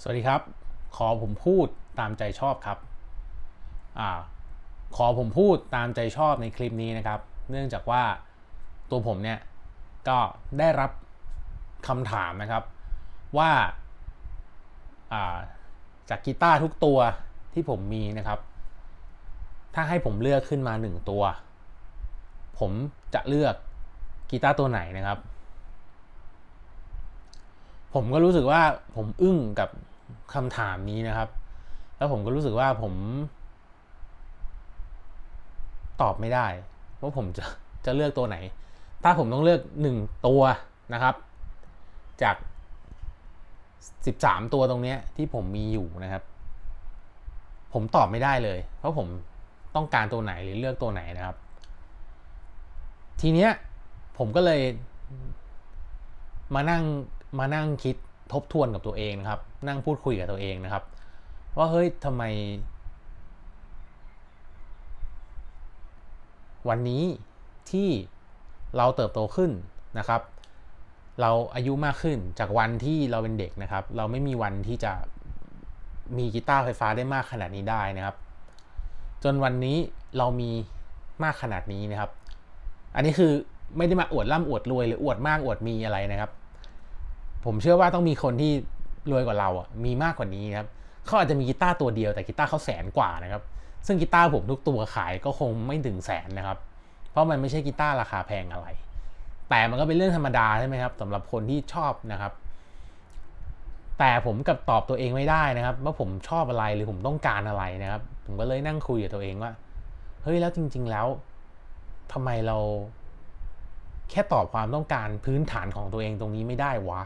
สวัสดีครับ ขอผมพูดตามใจชอบครับอ่าขอผมพูดตามใจชอบในคลิปนี้นะครับ เนื่องจากว่าตัวผมเนี่ยก็ได้รับคำถามนะครับว่าอ่าจากกีตาร์ทุกตัวที่ผมมีนะครับ ถ้าให้ผมเลือกขึ้นมาหนึ่งตัว ผมจะเลือกกีตาร์ตัวไหนนะครับ ผมก็รู้สึกว่าผมอึ้งกับคำถามนี้นะครับ แล้วผมก็รู้สึกว่าผม ตอบไม่ได้ว่าผมจะจะเลือกตัวไหน ถ้าผมต้องเลือกหนึ่งตัวนะครับ จาก 13 ตัวตรงนี้ที่ผมมีอยู่นะครับ ผมตอบไม่ได้เลย เพราะผมต้องการตัวไหนหรือเลือกตัวไหนนะครับ ทีเนี้ยผมก็เลยมานั่ง มานั่งคิดทบทวนกับตัวเองนะครับ นั่งพูดคุยกับตัวเองนะครับ ว่าเฮ้ยทำไม วันนี้ที่เราเติบโตขึ้นนะครับ เราอายุมากขึ้นจากวันที่เราเป็นเด็กนะครับ เราไม่มีวันที่จะมีกีตาร์ไฟฟ้าได้มากขนาดนี้ได้นะครับ จนวันนี้เรามีมากขนาดนี้นะครับ อันนี้คือไม่ได้มาอวดร่ำอวดรวยหรืออวดมากอวดมีอะไรนะครับ ผมเชื่อว่าต้องมีคนที่รวยกว่าเราอะมีมากกว่านี้ครับเขาอาจจะมีกีตาร์ตัวเดียวแต่กีตาร์เขาแสนกว่านะครับ ซึ่งกีตาร์ผมทุกตัวขายก็คงไม่ถึงแสนนะครับ เพราะมันไม่ใช่กีตาร์ราคาแพงอะไร แต่มันก็เป็นเรื่องธรรมดาใช่ไหมครับสำหรับคนที่ชอบนะครับ แต่ผมกับตอบตัวเองไม่ได้นะครับว่าผมชอบอะไรหรือผมต้องการอะไรนะครับ ผมก็เลยนั่งคุยกับตัวเองว่าเฮ้ยแล้วจริง ๆแล้วทำไมเราแค่ตอบความต้องการพื้นฐานของตัวเองตรงนี้ไม่ได้วะ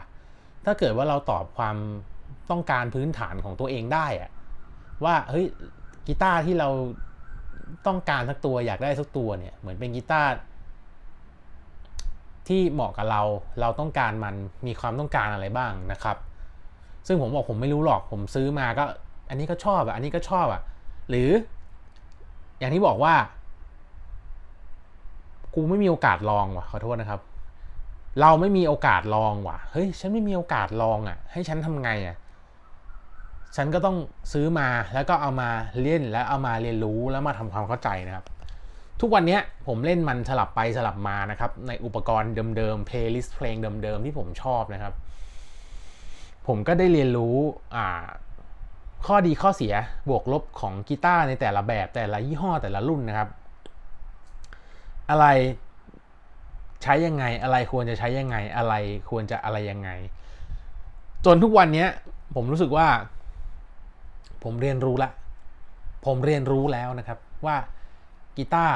ถ้าเกิดว่าเราตอบความต้องการพื้นฐานของตัวเองได้อะว่าเฮ้ยกีตาร์ที่เราต้องการสักตัวอยากได้สักตัวเนี่ยเหมือนเป็นกีตาร์ที่เหมาะกับเราเราต้องการมันมีความต้องการอะไรบ้างนะครับ ซึ่งผมบอกผมไม่รู้หรอกผมซื้อมาก็ อันนี้ก็ชอบอะอันนี้ก็ชอบอะหรือ อย่างที่บอกว่า กูไม่มีโอกาสลองว่ะขอโทษนะครับ เราไม่มีโอกาสลองว่ะ เฮ้ย ฉันไม่มีโอกาสลองอะ ให้ฉันทำไงอะ ฉันก็ต้องซื้อมาแล้วก็เอามาเล่นแล้วเอามาเรียนรู้แล้วมาทำความเข้าใจนะครับ ทุกวันนี้ผมเล่นมันสลับไปสลับมานะครับ ในอุปกรณ์เดิมๆ เพลย์ลิสต์เพลงเดิมๆ ที่ผมชอบนะครับ ผมก็ได้เรียนรู้อ่าข้อดีข้อเสียบวกลบของกีตาร์ในแต่ละแบบแต่ละยี่ห้อแต่ละรุ่นนะครับ อะไร ใช้ยังไง อะไรควรจะใช้ยังไง อะไรควรจะอะไรยังไง จนทุกวันนี้ผมรู้สึกว่า ผมเรียนรู้ละ ผมเรียนรู้แล้วนะครับว่ากีตาร์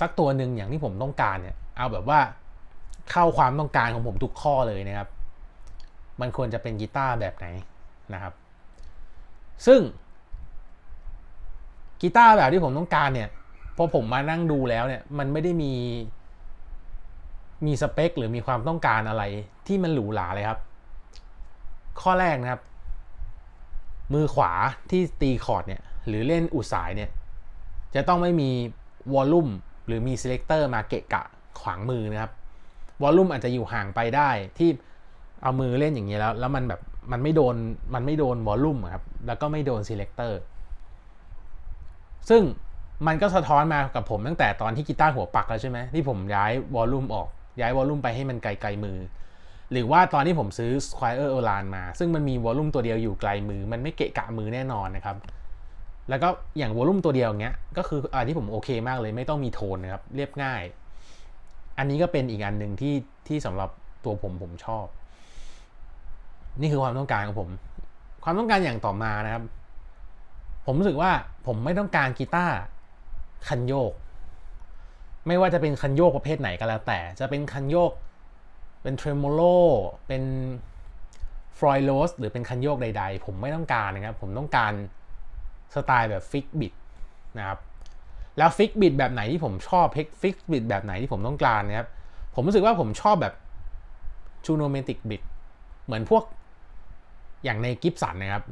สักตัวหนึ่งอย่างที่ผมต้องการเนี่ย เอาแบบว่าเข้าความต้องการของผมทุกข้อเลยนะครับ มันควรจะเป็นกีตาร์แบบไหนนะครับ ซึ่งกีตาร์แบบที่ผมต้องการเนี่ยพอผมมานั่งดูแล้วเนี่ย มันไม่ได้มี มีสเปคหรือมีความต้องการอะไรที่มันหรูหราเลยครับ ข้อแรกนะครับ มือขวาที่ตีคอร์ดเนี่ยหรือเล่นอุดสายเนี่ยจะต้องไม่มีวอลลุ่มหรือมี selector มาเกะกะขวางมือนะครับวอลลุ่มอาจจะอยู่ห่างไปได้ที่เอามือเล่นอย่างเงี้แล้ว แล้วมันแบบมันไม่โดนมันไม่โดนวอลลุ่มครับแล้วก็ไม่โดน selector ซึ่งมันก็สะท้อนมากับผมตั้งแต่ตอนที่กีตาร์หัวปักแล้วใช่ไหมที่ผมย้ายวอลลุ่มออก ย้ายวอลลุ่มไปให้มันไกลๆมือ หรือว่าตอนที่ผมซื้อ Squire o l a n มา ซึ่งมันมีวอลลุ่มตัวเดียวอยู่ไกลมือ มันไม่เกะกะมือแน่นอนนะครับ แล้วก็อย่างวอลลุ่มตัวเดียวอย่างเงี้ย ก็คืออันที่ผมโอเคมากเลยไม่ต้องมีโทนนะครับ เรียบง่าย อันนี้ก็เป็นอีกอันหนึ่งที่ที่สำหรับตัวผมผมชอบ นี่คือความต้องการของผม ความต้องการอย่างต่อมานะครับ ผมรู้สึกว่าผมไม่ต้องการกีตาร์คันโยก ไม่ว่าจะเป็นคันโยกประเภทไหนก็แล้วแต่ จะเป็นคันโยกเป็นเทรโมโลเป็นฟลอยโรสหรือเป็นคันโยกใด ๆ ผมไม่ต้องการนะครับ ผมต้องการสไตล์แบบฟิกบิดนะครับ แล้วฟิกบิดแบบไหนที่ผมชอบฟิกบิดแบบไหนที่ผมต้องการนะครับ ผมรู้สึกว่าผมชอบแบบชูโนเมติกบิดเหมือนพวกอย่างในกิฟสันนะครับ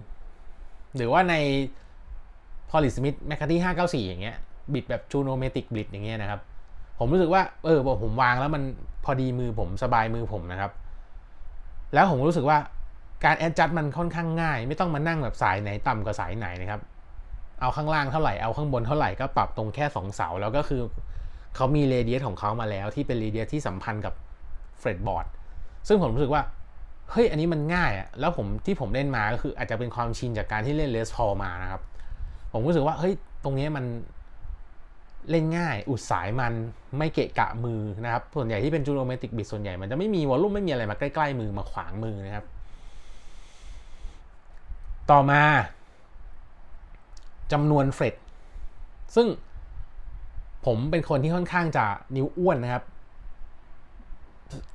หรือว่าในพอลิสมิธแมคคาที่594 อย่างเงี้ยบิดแบบจูโนเมติกบิดอย่างเงี้ยนะครับ ผมรู้สึกว่าเออผมวางแล้วมันพอดีมือผมสบายมือผมนะครับ แล้วผมรู้สึกว่าการแอดจัดมันค่อนข้างง่าย ไม่ต้องมานั่งแบบสายไหนต่ำกว่าสายไหนนะครับ เอาข้างล่างเท่าไหร่เอาข้างบนเท่าไหร่ก็ปรับตรงแค่สองเสาแล้วก็คือเขามีเรเดียสของเขามาแล้ว ที่เป็นเรเดียสที่สัมพันธ์กับเฟรดบอร์ดซึ่งผมรู้สึกว่าเฮ้ยอันนี้มันง่ายอะแล้วผมที่ผมเล่นมาก็คืออาจจะเป็นความชินจากการที่เล่นเลสพอมานะครับ ผมรู้สึกว่าเฮ้ยตรงนี้มัน เล่นง่าย อุดสายมันไม่เกะกะมือนะครับ ส่วนใหญ่ที่เป็นจูโรเมติกบิดส่วนใหญ่มันจะไม่มีวอลลุ่มไม่มีอะไรมาใกล้ ๆ มือมาขวางมือนะครับ ต่อมาจำนวนเฟรดซึ่งผมเป็นคนที่ค่อนข้างจะนิ้วอ้วนนะครับ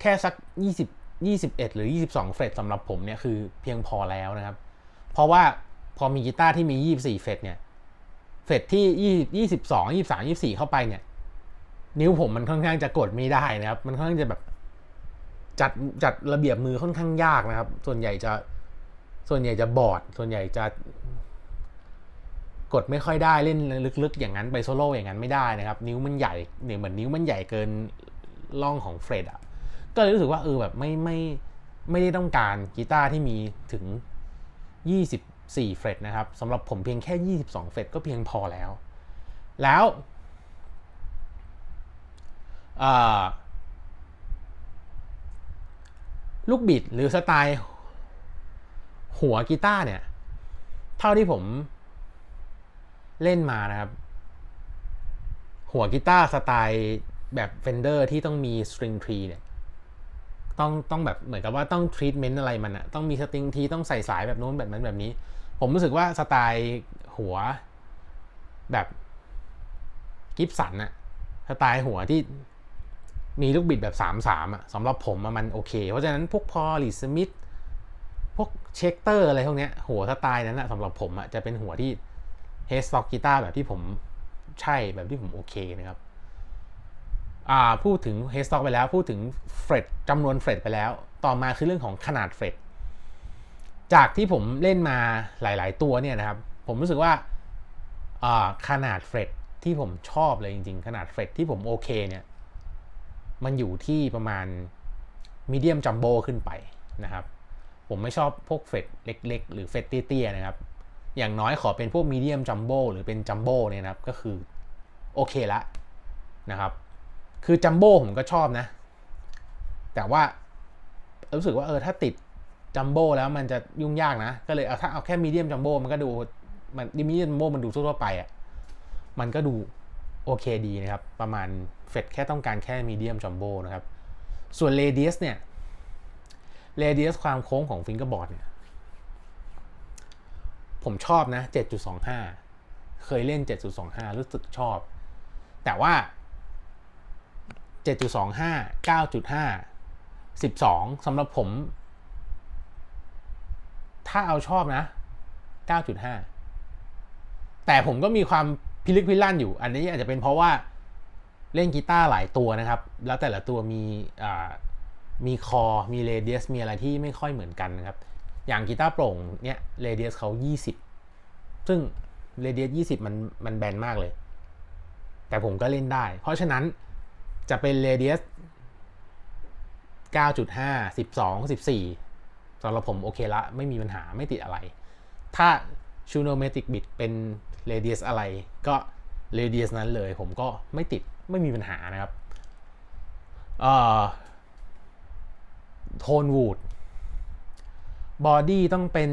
แค่สัก 20 21 หรือ 22 เฟรดสำหรับผมเนี่ยคือเพียงพอแล้วนะครับ เพราะว่าพอมีกีตาร์ที่มี 24 เฟรดเนี่ย เฟดที่22 23 24เข้าไปเนี่ย นิ้วผมมันค่อนข้างจะกดไม่ได้นะครับ มันค่อนข้างจะแบบ จัดจัดระเบียบมือค่อนข้างยากนะครับ ส่วนใหญ่จะส่วนใหญ่จะบอด ส่วนใหญ่จะ กดไม่ค่อยได้เล่นลึกๆ อย่างนั้นไปโซโล่อย่างนั้นไม่ได้นะครับ นิ้วมันใหญ่เนี่ยเหมือนนิ้วมันใหญ่เกินล่องของเฟรดอะก็เลยรู้สึกว่าเออแบบไม่ไม่ไม่ได้ต้องการกีตาร์ที่มีถึง 4เฟรดนะครับสำหรับผมเพียงแค่ 22เฟรดก็เพียงพอแล้ว แล้วลูกบิดหรือสไตล์หัวกีตาร์เนี่ย เท่าที่ผมเล่นมานะครับ หัวกีตาร์สไตล์แบบเฟนเดอร์ที่ต้องมีสตริงทรีเนี่ยต้องต้องแบบเหมือนกับว่าต้องทรีทเมนต์อะไรมันอะต้องมีสตริงทีต้องใส่สายแบบนู้นแบบนั้นแบบนี้ ผมรู้สึกว่าสไตล์หัวแบบกิฟสันอะสไตล์หัวที่มีลูกบิดแบบ3 3อะสำหรับผมมันโอเค เพราะฉะนั้นพวกพอลิสมิธพวกเช็คเตอร์อะไรพวกเนี้ยหัวสไตล์นั้นอะสำหรับผมอะจะเป็นหัวที่เฮสต็อกกีตาร์แบบที่ผมใช่แบบที่ผมโอเคนะครับอ่าพูดถึงเฮสต็อกไปแล้วพูดถึงเฟรดจำนวนเฟรดไปแล้ว ต่อมาคือเรื่องของขนาดเฟรด จากที่ผมเล่นมาหลาย ๆ ตัวเนี่ยนะครับ ผมรู้สึกว่าาขนาดเฟรดที่ผมชอบเลยจริง ๆ ขนาดเฟรดที่ผมโอเคเนี่ยมันอยู่ที่ประมาณมีเดียมจัมโบ้ขึ้นไปนะครับ ผมไม่ชอบพวกเฟดเล็ก ๆ หรือเฟดเตี้ยๆนะครับ อย่างน้อยขอเป็นพวกมีเดียมจัมโบ้หรือเป็นจัมโบ้เนี่ยนะครับ ก็คือโอเคละนะครับ คือจัมโบ้ผมก็ชอบนะ แต่ว่ารู้สึกว่าเออถ้าติด จัมโบ้แล้วมันจะยุ่งยากนะ ก็เลยเอาถ้าเอาแค่มีเดียมจัมโบ้มันก็ดูมันดิมีเดียมจัมโบ้มันดูทั่วไปอะ่ะมันก็ดูโอเคดีนะครับ ประมาณเฟดแค่ต้องการแค่มีเดียมจัมโบ้นะครับ ส่วนเรเดียสเนี่ยเรเดียสความโค้งของฟิงเกอร์บอร์ดเนี่ยผมชอบนะ 7.25 เคยเล่น 7.25 รู้สึกชอบ แต่ว่า 7.25 9.5 12สำหรับผม ถ้าเอาชอบนะ 9.5 แต่ผมก็มีความพิลึกพิลั่นอยู่ อันนี้อาจจะเป็นเพราะว่าเล่นกีตาร์หลายตัวนะครับ แล้วแต่ละตัวมีมีคอ มีเรเดียส มีอะไรที่ไม่ค่อยเหมือนกันนะครับ อย่างกีตาร์โปร่งเนี่ยเรเดียสเขา 20 ซึ่งเรเดียส 20 มันมันแบนมากเลย แต่ผมก็เล่นได้ เพราะฉะนั้นจะเป็นเรเดียส9.5 12 14 สำหรับผมโอเคละไม่มีปัญหาไม่ติดอะไร ถ้าชูโนเมติกบิดเป็นเรเดียสอะไรก็เรเดียสนั้นเลย ผมก็ไม่ติดไม่มีปัญหานะครับโทนวูดบอดี้ต้องเป็น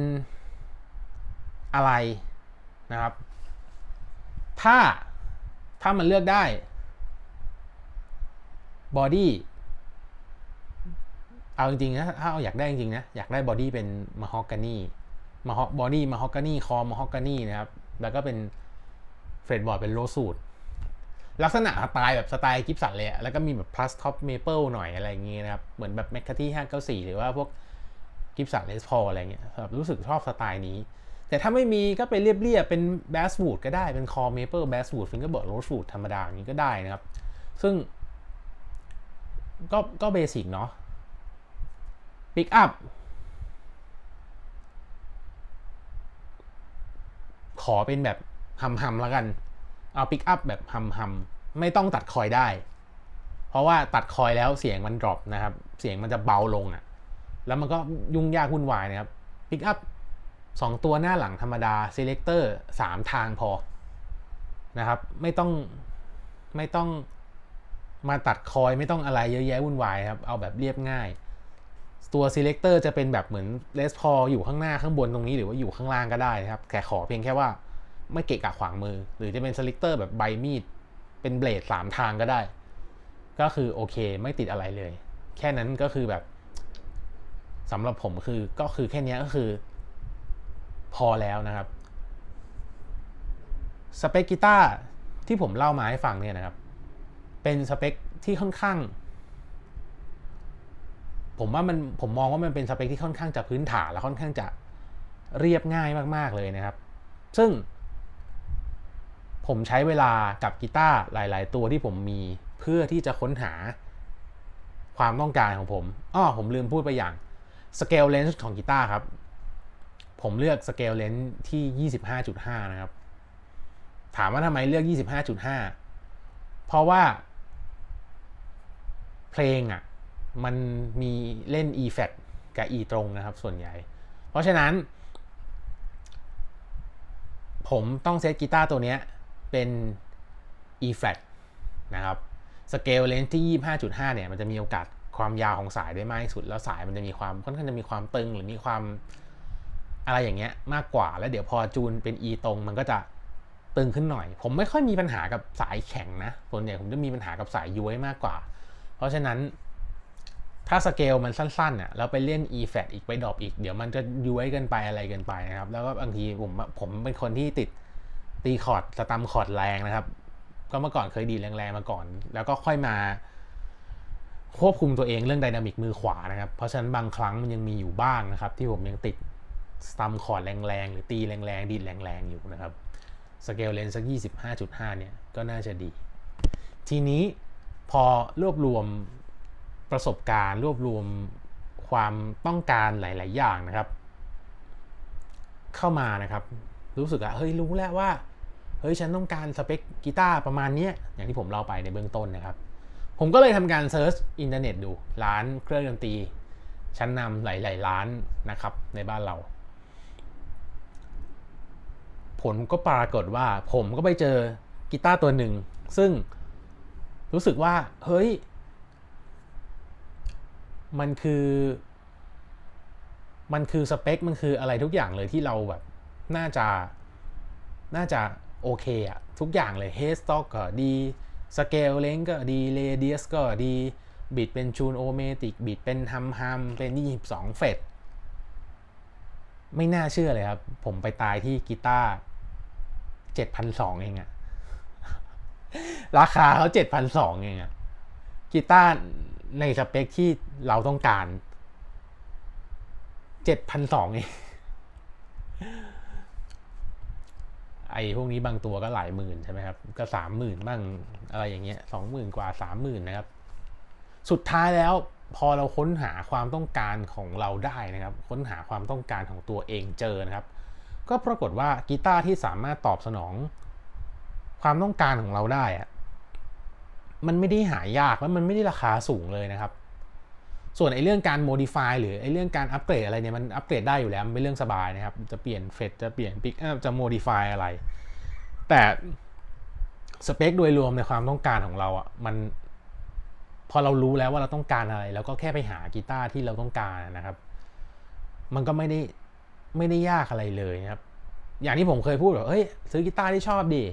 อะไรนะครับ ถ้าถ้ามันเลือกได้บอดี้ เอาจริงๆนะถ้าเอาอยากได้จริงๆนะอยากได้บอดี้เป็นมาฮอกกานีมาฮอกบอดี้มาฮอกกานีคอมาฮอกกานีนะครับแล้วก็เป็นเฟรดบอร์ดเป็นโลสูดลักษณะสไตล์แบบสไตล์กิฟสันเลยแล้วก็มีแบบ plus top maple หน่อยอะไรอย่างเงี้ยนะครับ เหมือนแบบแมคคาที่594หรือว่าพวกกิฟสันเลสพออะไรเงี้ยแบบรู้สึกชอบสไตล์นี้ แต่ถ้าไม่มีก็ไปเรียบๆเป็นแบสวูดก็ได้เป็นคอเมเปิลแบสวูดฟิงเกอร์เบิร์ดโรสวูดธรรมดาอย่างนี้ก็ได้นะครับ ซึ่งก็ก็เบสิกเนาะ ปิกอัพขอเป็นแบบหำๆแล้วกัน เอาปิกอัพแบบฮัมฮัมไม่ต้องตัดคอยได้ เพราะว่าตัดคอยแล้วเสียงมันดรอปนะครับ เสียงมันจะเบาลงอะ่ะ แล้วมันก็ยุ่งยากวุ่นวายนะครับปิกอัพสองตัวหน้าหลังธรรมดา selector สามทางพอนะครับ ไม่ต้องไม่ต้องมาตัดคอยไม่ต้องอะไรเยอะแยะวุ่นวายครับ เอาแบบเรียบง่าย ตัว selector จะเป็นแบบเหมือน les paul อยู่ข้างหน้าข้างบนตรงนี้หรือว่าอยู่ข้างล่างก็ได้นะครับแค่ขอเพียงแค่ว่าไม่เกะกะขวางมือ หรือจะเป็น selector แบบใบมีด เป็นเบลดสามทางก็ได้ ก็คือโอเคไม่ติดอะไรเลย แค่นั้นก็คือแบบสำหรับผมคือก็คือแค่นี้ก็คือ พอแล้วนะครับสเปคกีตาร์ที่ผมเล่ามาให้ฟังเนี่ยนะครับ เป็นสเปคที่ค่อนข้าง ผมว่ามันผมมองว่ามันเป็นสเปคที่ค่อนข้างจะพื้นฐานและค่อนข้างจะเรียบง่ายมาก ๆ เลยนะครับ ซึ่ง ผมใช้เวลากับกีตาร์หลาย ๆ ตัวที่ผมมีเพื่อที่จะค้นหาความต้องการของผมอ้อผมลืมพูดไปอย่างสเกลเลนส์ของกีตาร์ครับ ผมเลือกสเกลเลนส์ที่ 25.5 นะครับ ถามว่าทำไมเลือก 25.5 เพราะว่า เพลงอะ่ะ มันมีเล่น E flat กับ E ตรงนะครับส่วนใหญ่ เพราะฉะนั้น ผมต้องเซตกีตาร์ตัวเนี้ยเป็น E flat นะครับสเกลเลนส์ที่ 25.5 เนี่ย มันจะมีโอกาสความยาวของสายได้มากที่สุด แล้วสายมันจะมีความค่อนข้างจะมีความตึงหรือมีความอะไรอย่างเงี้ยมากกว่า แล้วเดี๋ยวพอจูนเป็น E ตรงมันก็จะตึงขึ้นหน่อย ผมไม่ค่อยมีปัญหากับสายแข็งนะส่วนใหญ่ผมจะมีปัญหากับสายย้วยมากกว่า เพราะฉะนั้น ถ้าสเกลมันสั้นๆน่ะแล้วไปเล่น E f a t อีกไปดรอปอีก เดี๋ยวมันจะย้วยกินไปอะไรกินไปนะครับ แล้วก็บางทีผมผมเป็นคนที่ติดตีคอร์ดสตัมคอร์ดแรงนะครับ ก็เมื่อก่อนเคยดีแรงๆมาก่อน แล้วก็ค่อยมาควบคุมตัวเองเรื่องไดนามิกมือขวานะครับ เพราะฉะนั้นบางครั้งมันยังมีอยู่บ้างนะครับ ที่ผมยังติดสตัมคอร์ดแรงๆ หรือตีแรงๆ ดีดแรงๆ อยู่นะครับสเกลเลนสัก 25.5 เนี่ย ก็น่าจะดี ทีนี้พอรวบรวม ประสบการณ์รวบรวมความต้องการหลาย ๆ อย่างนะครับ เข้ามานะครับ รู้สึกอะเฮ้ยรู้แล้วว่าเฮ้ยฉันต้องการสเปคกีตาร์ประมาณนี้อย่างที่ผมเล่าไปในเบื้องต้นนะครับ ผมก็เลยทำการเซิร์ชอินเทอร์เน็ตดูร้านเครื่องดนตรี ชั้นนำหลาย ๆ ร้านนะครับในบ้านเรา ผลก็ปรากฏว่าผมก็ไปเจอกีตาร์ตัวหนึ่ง ซึ่งรู้สึกว่าเฮ้ย มันคือ มันคือสเปค มันคืออะไรทุกอย่างเลยที่เราแบบ น่าจะ น่าจะโอเคอะทุกอย่างเลย h e a d stock ก็ดีสเกลเลงก็ดีเรเดียสก็ดีบิดเป็นชูนโอเมติกบิดเป็นฮัมฮัมเป็น22เฟดไม่น่าเชื่อเลยครับ ผมไปตายที่กีตาร์7,200เองอะราคาเขา7,200เองอะกีตาร์ ในสเปคที่เราต้องการ7,200เองไอ้พวกนี้บางตัวก็หลายหมื่นใช่ไหมครับ ก็สามหมื่นบ้างอะไรอย่างเงี้ยสองหมื่นกว่าสามหมื่นนะครับ สุดท้ายแล้วพอเราค้นหาความต้องการของเราได้นะครับ ค้นหาความต้องการของตัวเองเจอนะครับ ก็ปรากฏว่ากีตาร์ที่สามารถตอบสนองความต้องการของเราได้อะ มันไม่ได้หายากและมันไม่ได้ราคาสูงเลยนะครับ ส่วนไอ้เรื่องการ modify หรือไอ้เรื่องการอัปเกรดอะไรเนี่ยมันอัปเกรดได้อยู่แล้วมันเป็นเรื่องสบายนะครับ จะเปลี่ยนเฟดจะเปลี่ยนปิกอัพจะ modify อะไร แต่สเปคโดยรวมในความต้องการของเราอะมันพอเรารู้แล้วว่าเราต้องการอะไรแล้วก็แค่ไปหากีตาร์ที่เราต้องการนะครับ มันก็ไม่ได้ไม่ได้ยากอะไรเลยนะครับ อย่างที่ผมเคยพูดแบบเฮ้ยซื้อกีตาร์ที่ชอบดี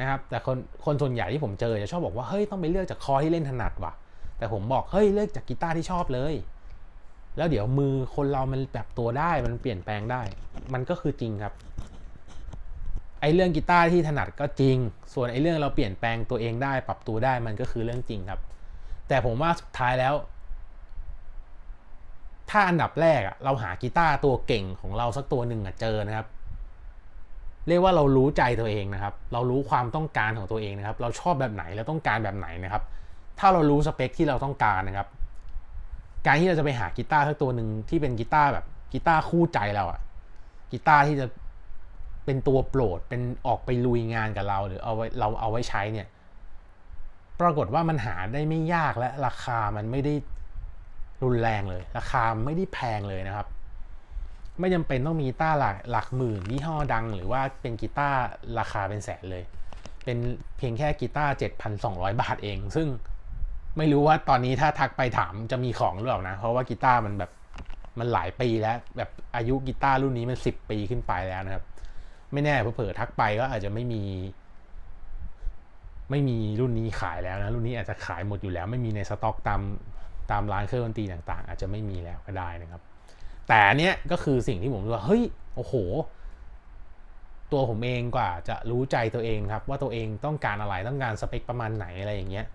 นะครับแต่คนคนส่วนใหญ่ที่ผมเจอจะชอบบอกว่าเฮ้ยต้องไปเลือกจากคอที่เล่นถนัดว่ะ แต่ผมบอกเฮ้ยเลือกจากกีตาร์ที่ชอบเลย แล้วเดี๋ยวมือคนเรามันปรับตัวได้มันเปลี่ยนแปลงได้ มันก็คือจริงครับไอ้เรื่องกีตาร์ที่ถนัดก็จริง ส่วนไอ้เรื่องเราเปลี่ยนแปลงตัวเองได้ ปรับตัวได้มันก็คือเรื่องจริงครับ แต่ผมว่าสุดท้ายแล้ว ถ้าอันดับแรกอะเราหากีตาร์ตัวเก่งของเราสักตัวหนึ่งอะเจอนะครับ เรียกว่าเรารู้ใจตัวเองนะครับ เรารู้ความต้องการของตัวเองนะครับ เราชอบแบบไหนแล้วต้องการแบบไหนนะครับ ถ้าเรารู้สเปคที่เราต้องการนะครับ การที่เราจะไปหากีตาร์สักตัวหนึ่งที่เป็นกีตาร์แบบกีตาร์คู่ใจเราอะกีตาร์ที่จะเป็นตัวโปรดเป็นออกไปลุยงานกับเราหรือเอาไว้เราเอาไว้ใช้เนี่ย ปรากฏว่ามันหาได้ไม่ยากและราคามันไม่ได้รุนแรงเลย ราคาไม่ได้แพงเลยนะครับ ไม่จำเป็นต้องมีกีตาร์หลักหลักหมื่นยี่ห้อดัง หรือว่าเป็นกีตาร์ราคาเป็นแสนเลย เป็นเพียงแค่กีตาร์7,200 บาทเอง ซึ่งไม่รู้ว่าตอนนี้ถ้าทักไปถามจะมีของหรือเปล่านะ เพราะว่ากีตาร์มันแบบมันหลายปีแล้ว แบบอายุกีตาร์รุ่นนี้มัน 10 ปีขึ้นไปแล้วนะครับ ไม่แน่เผลอๆทักไปก็อาจจะไม่มี ไม่มีรุ่นนี้ขายแล้วนะ รุ่นนี้อาจจะขายหมดอยู่แล้ว ไม่มีในสต็อกตามตามร้านเครื่องดนตรีต่างๆ อาจจะไม่มีแล้วก็ได้นะครับ แต่เนี้ยก็คือสิ่งที่ผมรู้ว่าเฮ้ยโอ้โห ตัวผมเองกว่าจะรู้ใจตัวเองครับ ว่าตัวเองต้องการอะไรต้องการสเปคประมาณไหนอะไรอย่างเงี้ย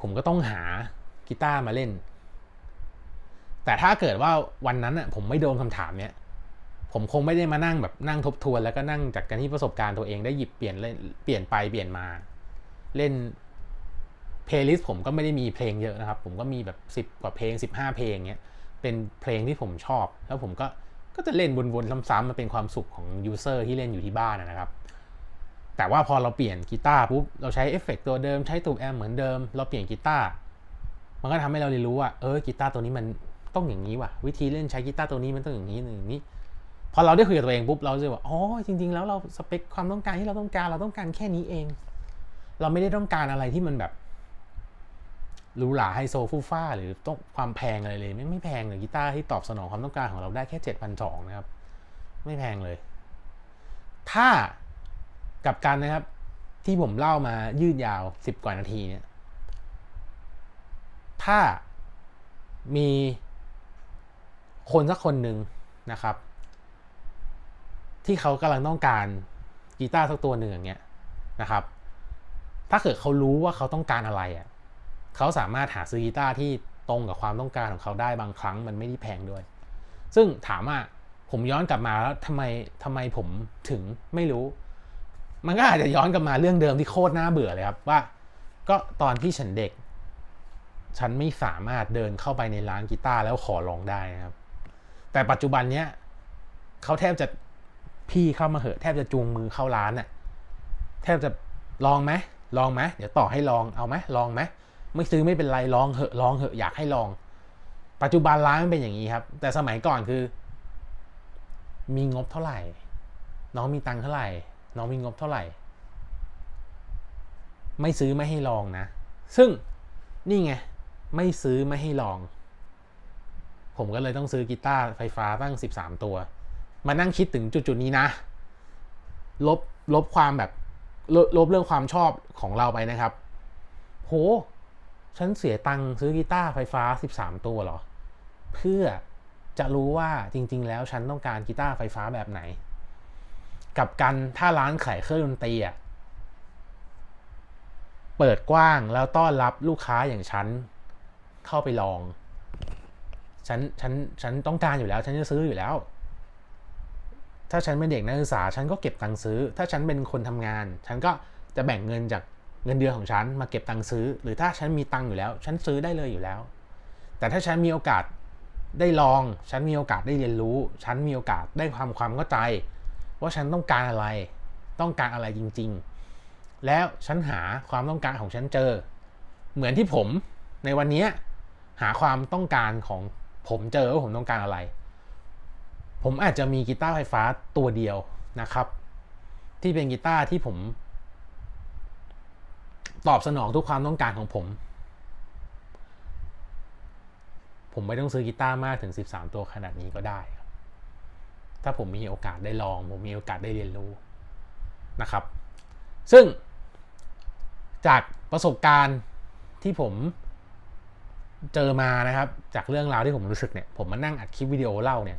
ผมก็ต้องหากีตาร์มาเล่น แต่ถ้าเกิดว่าวันนั้นอะผมไม่โดนคำถามเนี้ยผมคงไม่ได้มานั่งแบบนั่งทบทวน แล้วก็นั่งจากการที่ประสบการณ์ตัวเองได้หยิบเปลี่ยนเล่นเปลี่ยนไปเปลี่ยนมา เล่น ลย์ลิสต์ผมก็ไม่ได้มีเพลงเยอะนะครับ ผมก็มีแบบ 10 กว่าเพลง 15 เพลงเงี้ยเป็นเพลงที่ผมชอบ แล้วผมก็ก็จะเล่นวนๆซ้ำๆมันเป็นความสุขของยูเซอร์ที่เล่นอยู่ที่บ้านนะครับ แต่ว่าพอเราเปลี่ยนกีตาร์ปุ๊บเราใช้เอฟเฟกตัวเดิมใช้ตูบแอมเหมือนเดิม เราเปลี่ยนกีตาร์มันก็ทำให้เราเรียนรู้ว่าเออกีตาร์ตัวนี้มันต้องอย่างนี้ว่ะวิธีเล่นใช้กีตาร์ตัวนี้มันต้องอย่างนี้อย่างนี้ พอเราได้คุยกับตัวเองปุ๊บเราจะว่าอ๋อจริง ๆ แล้วเราสเปคความต้องการที่เราต้องการเราต้องการแค่นี้เอง เราไม่ได้ต้องการอะไรที่มันแบบ หรูหราไฮโซฟูฟ้าหรือต้องความแพงอะไรเลยไม่ไม่แพงเลยกีตาร์ที่ตอบสนองความต้องการของเราได้แค่เจ็ดพันสองนะครับ ไม่แพงเลย ถ้ากับการนะครับ ที่ผมเล่ามายืดยาวสิบกว่านาทีเนี่ยถ้ามีคนสักคนหนึ่งนะครับ ที่เขากำลังต้องการกีตาร์สักตัวหนึ่งอย่างเงี้ยนะครับ ถ้าเกิดเขารู้ว่าเขาต้องการอะไรอะ่ะ เขาสามารถหาซื้อกีตาร์ที่ตรงกับความต้องการของเขาได้บางครั้งมันไม่ได้แพงด้วย ซึ่งถามว่าผมย้อนกลับมาแล้วทำไมทำไมผมถึงไม่รู้ มันก็อาจจะย้อนกลับมาเรื่องเดิมที่โคตรน่าเบื่อเลยครับว่า ก็ตอนที่ฉันเด็ก ฉันไม่สามารถเดินเข้าไปในร้านกีตาร์แล้วขอลองได้นะครับ แต่ปัจจุบันเนี้ยเขาแทบจะพี่เข้ามาเหอะแทบจะจูงมือเข้าร้านน่ะแทบจะลองไหมลองไหมเดี๋ยวต่อให้ลองเอาไหมลองไหม ไม่ซื้อไม่เป็นไรลองเหอะลองเหอะอยากให้ลอง ปัจจุบันร้านมันเป็นอย่างนี้ครับ แต่สมัยก่อนคือ มีงบเท่าไหร่ น้องมีตังค์เท่าไหร่ น้องมีงบเท่าไหร่ ไม่ซื้อไม่ให้ลองนะ ซึ่งนี่ไงไม่ซื้อไม่ให้ลอง ผมก็เลยต้องซื้อกีตาร์ไฟฟ้าตั้ง 13 ตัว มานั่งคิดถึงจุดๆนี้นะ ลบลบความแบบลบลบเรื่องความชอบของเราไปนะครับ โห ฉันเสียตังค์ซื้อกีตาร์ไฟฟ้า 13 ตัวหรอ เพื่อจะรู้ว่าจริง ๆ แล้วฉันต้องการกีตาร์ไฟฟ้าแบบไหน กับกันถ้าร้านขายเครื่องดนตรีอะเปิดกว้างแล้วต้อนรับลูกค้าอย่างฉันเข้าไปลอง ฉันฉันฉันต้องการอยู่แล้ว ฉันจะซื้ออยู่แล้ว ถ้าฉันเป็นเด็กนักศึกษา ฉันก็เก็บตังค์ซื้อ ถ้าฉันเป็นคนทำงาน ฉันก็จะแบ่งเงินจาก เงินเดือนของฉันมาเก็บตังค์ซื้อ หรือถ้าฉันมีตังค์อยู่แล้ว ฉันซื้อได้เลยอยู่แล้ว แต่ถ้าฉันมีโอกาสได้ลอง ฉันมีโอกาสได้เรียนรู้ ฉันมีโอกาสได้ความความเข้าใจ ว่าฉันต้องการอะไร ต้องการอะไรจริง ๆ แล้วฉันหาความต้องการของฉันเจอ เหมือนที่ผมในวันนี้หาความต้องการของผมเจอว่าผมต้องการอะไร ผมอาจจะมีกีตาร์ไฟฟ้าตัวเดียวนะครับ ที่เป็นกีตาร์ที่ผม ตอบสนองทุกความต้องการของผม ผมไม่ต้องซื้อกีตาร์มากถึง 13 ตัวขนาดนี้ก็ได้ ถ้าผมมีโอกาสได้ลอง ผมมีโอกาสได้เรียนรู้นะครับ ซึ่งจากประสบการณ์ที่ผมเจอมานะครับ จากเรื่องราวที่ผมรู้สึกเนี่ย ผมมานั่งอัดคลิปวิดีโอเล่าเนี่ย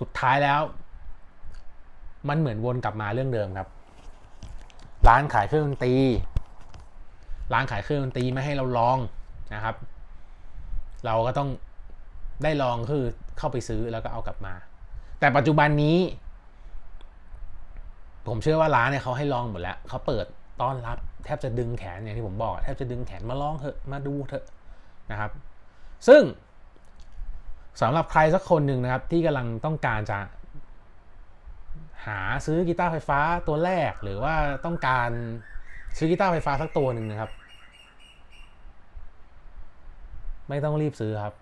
สุดท้ายแล้ว มันเหมือนวนกลับมาเรื่องเดิมครับ ร้านขายเครื่องดนตรี ร้านขายเครื่องดนตรีไม่ให้เราลองนะครับ เราก็ต้องได้ลองคือเข้าไปซื้อแล้วก็เอากลับมา แต่ปัจจุบันนี้ ผมเชื่อว่าร้านเนี่ยเขาให้ลองหมดแล้วเขาเปิดต้อนรับ แทบจะดึงแขนอย่างที่ผมบอกแทบจะดึงแขนมาลองเถอะมาดูเถอะนะครับ ซึ่งสำหรับใครสักคนหนึ่งนะครับ ที่กำลังต้องการจะ หาซื้อกีตาร์ไฟฟ้าตัวแรกหรือว่าต้องการ ซื้อกีตาร์ไฟฟ้าสักตัวหนึ่งนะครับ ไม่ต้องรีบซื้อครับ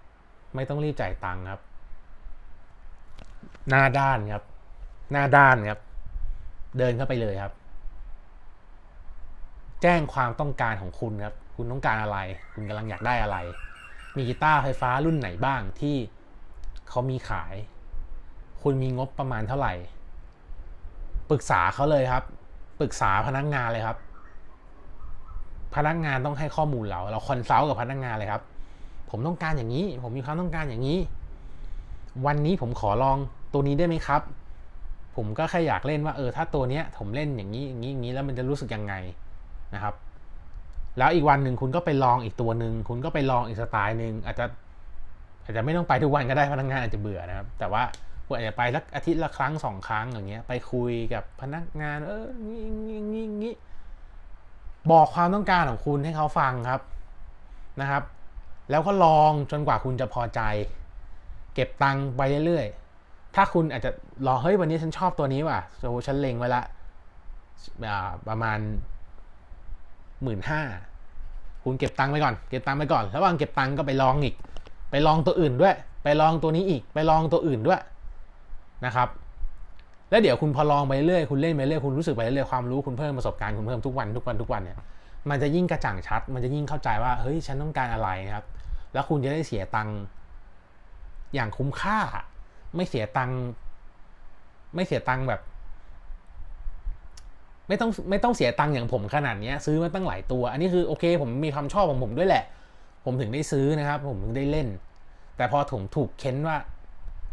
ไม่ต้องรีบจ่ายตังค์ครับ หน้าด้านครับ หน้าด้านครับ เดินเข้าไปเลยครับ แจ้งความต้องการของคุณครับ คุณต้องการอะไร คุณกำลังอยากได้อะไร มีกีตาร์ไฟฟ้ารุ่นไหนบ้างที่เขามีขาย คุณมีงบประมาณเท่าไหร่ ปรึกษาเขาเลยครับ ปรึกษาพนักงานเลยครับ พนักงานต้องให้ข้อมูลเรา เราคอนซัลท์กับพนักงานเลยครับ ผมต้องการอย่างนี้ ผมมีความต้องการอย่างนี้ วันนี้ผมขอลองตัวนี้ได้ไหมครับ ผมก็แค่อยากเล่นว่าเออถ้าตัวเนี้ย ผมเล่นอย่างนี้อย่างนี้อย่างนี้แล้วมันจะรู้สึกยังไงนะครับ แล้วอีกวันหนึ่งคุณก็ไปลองอีกตัวหนึ่งคุณก็ไปลองอีกสไตล์หนึ่งอาจจะอาจจะไม่ต้องไปทุกวันก็ได้พนักงานอาจจะเบื่อนะครับ แต่ว่าคุณอาจจะไปสักอาทิตย์ละครั้งสองครั้งอย่างเงี้ยไปคุยกับพนักงานเอองี้งี้งี้งี้ บอกความต้องการของคุณให้เขาฟังครับนะครับ แล้วก็ลองจนกว่าคุณจะพอใจ เก็บตังค์ไปเรื่อยๆ ถ้าคุณอาจจะรอเฮ้ยวันนี้ฉันชอบตัวนี้ว่ะโอ้ฉันเล็งไว้ละประมาณหมื่นห้าคุณเก็บตังค์ไปก่อน เก็บตังค์ไปก่อน ระหว่างเก็บตังค์ก็ไปลองอีก ไปลองตัวอื่นด้วย ไปลองตัวนี้อีก ไปลองตัวอื่นด้วยนะครับ แล้วเดี๋ยวคุณพอลองไปเรื่อยคุณเล่นไปเรื่อยคุณรู้สึกไปเรื่อยความรู้คุณเพิ่มประสบการณ์คุณเพิ่มทุกวันทุกวันทุกวันเนี่ยมันจะยิ่งกระจ่างชัด มันจะยิ่งเข้าใจว่าเฮ้ยฉันต้องการอะไรนะครับ แล้วคุณจะได้เสียตังค์อย่างคุ้มค่า ไม่เสียตังค์ไม่เสียตังค์แบบ ไม่ต้องไม่ต้องเสียตังค์อย่างผมขนาดเนี้ยซื้อมาตั้งหลายตัว อันนี้คือโอเค ผมมีความชอบของผมด้วยแหละ ผมถึงได้ซื้อนะครับ ผมถึงได้เล่น แต่พอผมถูกเค้นว่า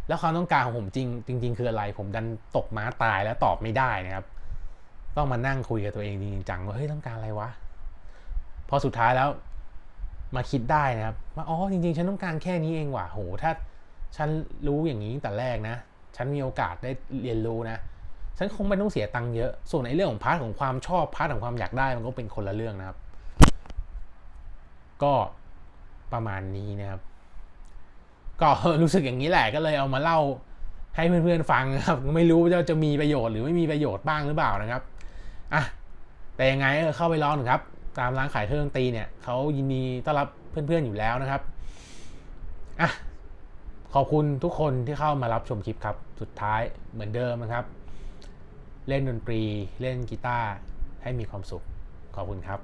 แล้วความต้องการของผมจริงจริง ๆ คืออะไร ผมดันตกม้าตายแล้วตอบไม่ได้นะครับ ต้องมานั่งคุยกับตัวเองจริงจังว่าเฮ้ยต้องการอะไรวะพอสุดท้ายแล้วมาคิดได้นะครับว่าอ๋อจริง ๆ ฉันต้องการแค่นี้เองว่ะโหถ้าฉันรู้อย่างนี้ตั้งแต่แรกนะ ฉันมีโอกาสได้เรียนรู้นะ ฉันคงไม่ต้องเสียตังค์เยอะ ส่วนในเรื่องของพาร์ทของความชอบพาร์ทของความอยากได้มันก็เป็นคนละเรื่องนะครับ ก็ประมาณนี้นะครับ ก็รู้สึกอย่างนี้แหละก็เลยเอามาเล่าให้เพื่อนๆฟังครับไม่รู้ว่าจะมีประโยชน์หรือไม่มีประโยชน์บ้างหรือเปล่านะครับอะแต่ยังไงเข้าไปลองหน่อยครับ ตามร้านขายเครื่องดนตรีเนี่ยเขายินดีต้อนรับเพื่อนๆอยู่แล้วนะครับอะขอบคุณทุกคนที่เข้ามารับชมคลิปครับสุดท้ายเหมือนเดิมนะครับ เล่นดนตรีเล่นกีตาร์ให้มีความสุขขอบคุณครับ